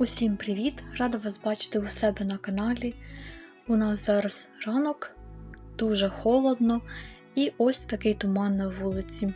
Усім привіт! Рада вас бачити у себе на каналі. У нас зараз ранок, дуже холодно і ось такий туман на вулиці.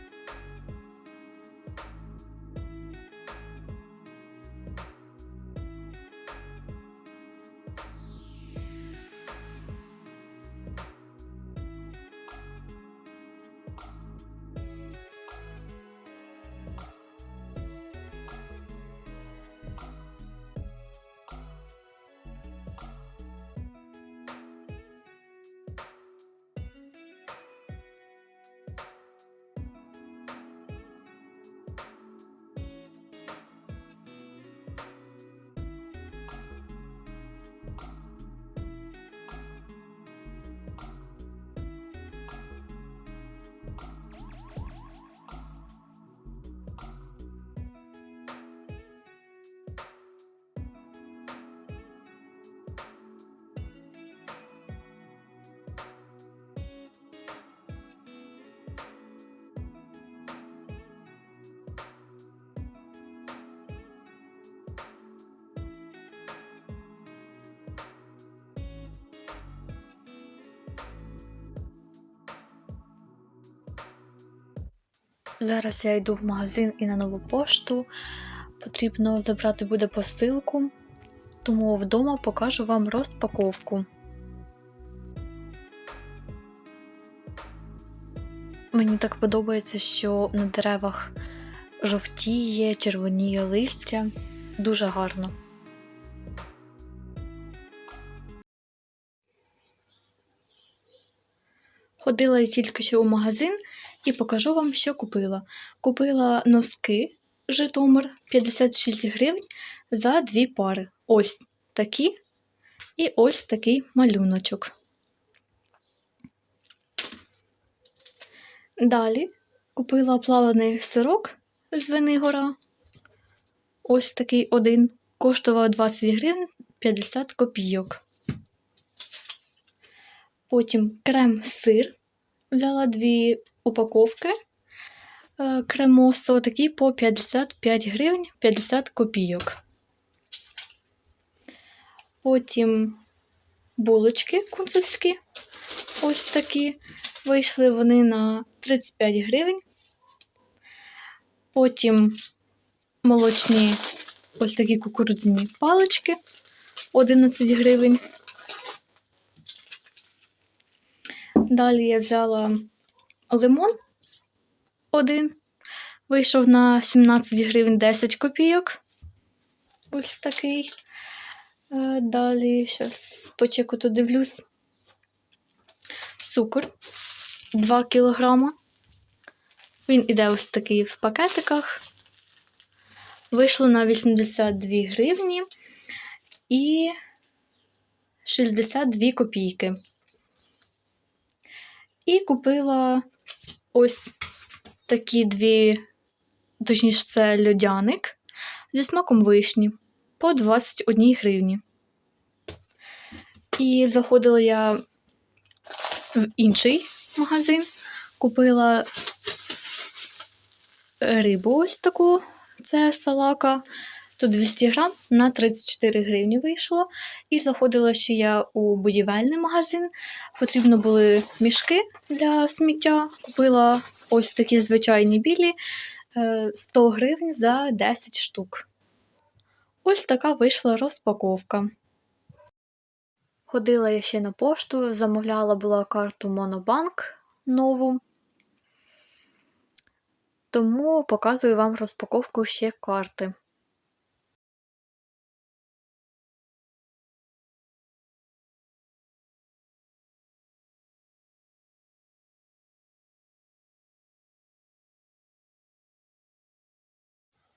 Зараз я йду в магазин і на нову пошту. Потрібно забрати буде посилку, тому вдома покажу вам розпаковку. Мені так подобається, що на деревах жовтіє, червоніє листя. Дуже гарно. Ходила я тільки що у магазин і покажу вам, що купила. Купила носки Житомир 56 гривень за дві пари. Ось такі і ось такий малюночок. Далі купила плаваний сирок з Венигора. Ось такий один. Коштував 20 гривень 50 копійок. Потім крем-сир. Взяла дві упаковки е, кремосу, такі по 55 гривень 50 копійок. Потім булочки кунцевські. Ось такі. Вийшли вони на 35 гривень. Потім молочні ось такі кукурудзяні палички 11 гривень. Далі я взяла лимон один. Вийшов на 17 гривень 10 копійок. Ось такий. Е, Далі, зараз по чеку то дивлюсь. Цукор 2 кілограма. Він іде ось такий в пакетиках. Вийшло на 82 гривні і 62 копійки. І купила ось такі дві, точніше, це льодяник зі смаком вишні по 21 гривні. І заходила я в інший магазин, купила рибу ось таку, це салака. Тут 200 грам на 34 гривні вийшло. І заходила ще я у будівельний магазин. Потрібно були мішки для сміття. Купила ось такі звичайні білі 100 гривень за 10 штук. Ось така вийшла розпаковка. Ходила я ще на пошту, замовляла була карту Монобанк нову. Тому показую вам розпаковку ще карти.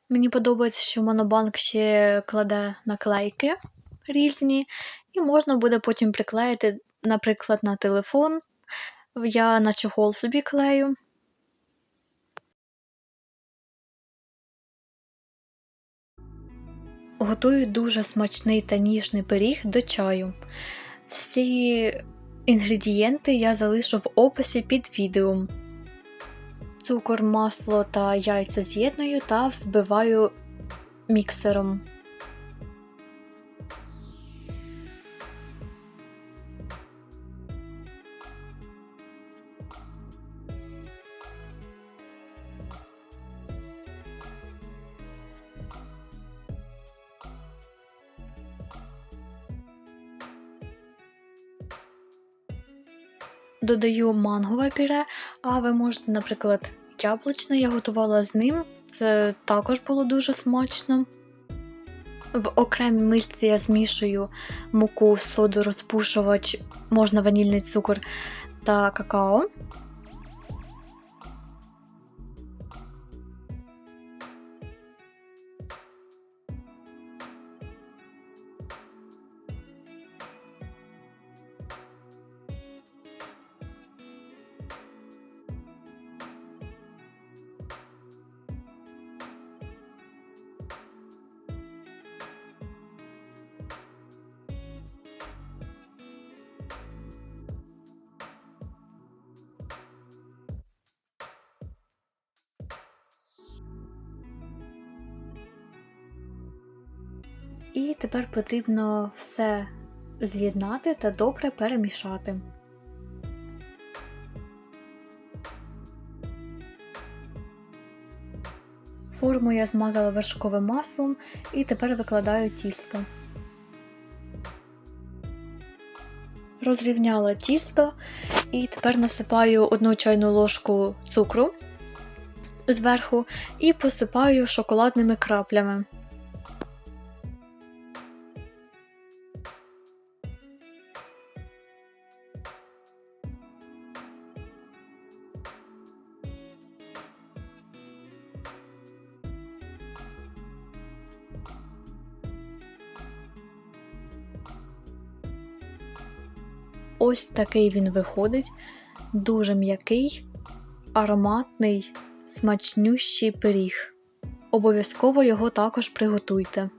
Мені подобається, що Монобанк ще кладе наклейки різні, і можна буде потім приклеїти, наприклад, на телефон. Я на чохол собі клею. Готую дуже смачний та ніжний пиріг до чаю. Всі інгредієнти я залишу в описі під відео. Цукор, масло та яйця з'єдную та взбиваю міксером. Додаю мангове пюре, а ви можете, наприклад, яблучне. Я готувала з ним. Це також було дуже смачно. В окремій мисці я змішую муку, соду, розпушувач, можна ванільний цукор та какао. І тепер потрібно все з'єднати та добре перемішати. Форму я змазала вершковим маслом і тепер викладаю тісто. Розрівняла тісто і тепер насипаю одну чайну ложку цукру зверху і посипаю шоколадними краплями. Ось такий він виходить, дуже м'який, ароматний, смачнющий пиріг. Обов'язково його також приготуйте.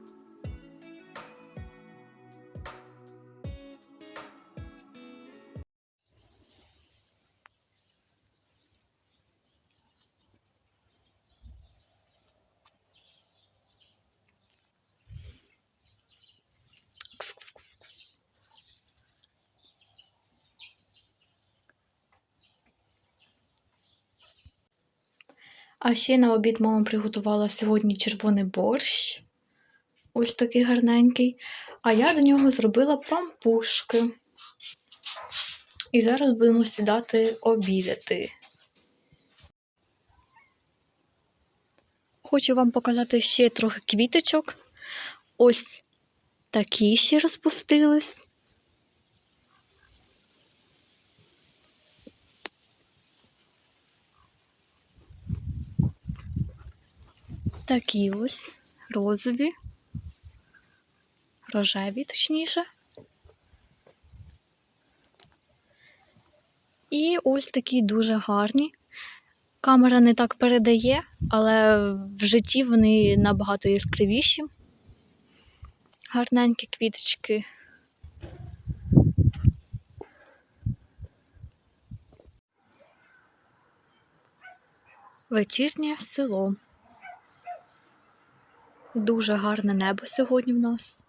А ще на обід мама приготувала сьогодні червоний борщ. Ось такий гарненький. А я до нього зробила пампушки. І зараз будемо сідати обідати. Хочу вам показати ще трохи квіточок. Ось такі ще розпустились. Такі ось розові, рожеві, точніше. І ось такі дуже гарні. Камера не так передає, але в житті вони набагато яскравіші. Гарненькі квіточки. Вечірнє село. Дуже гарне небо сьогодні в нас.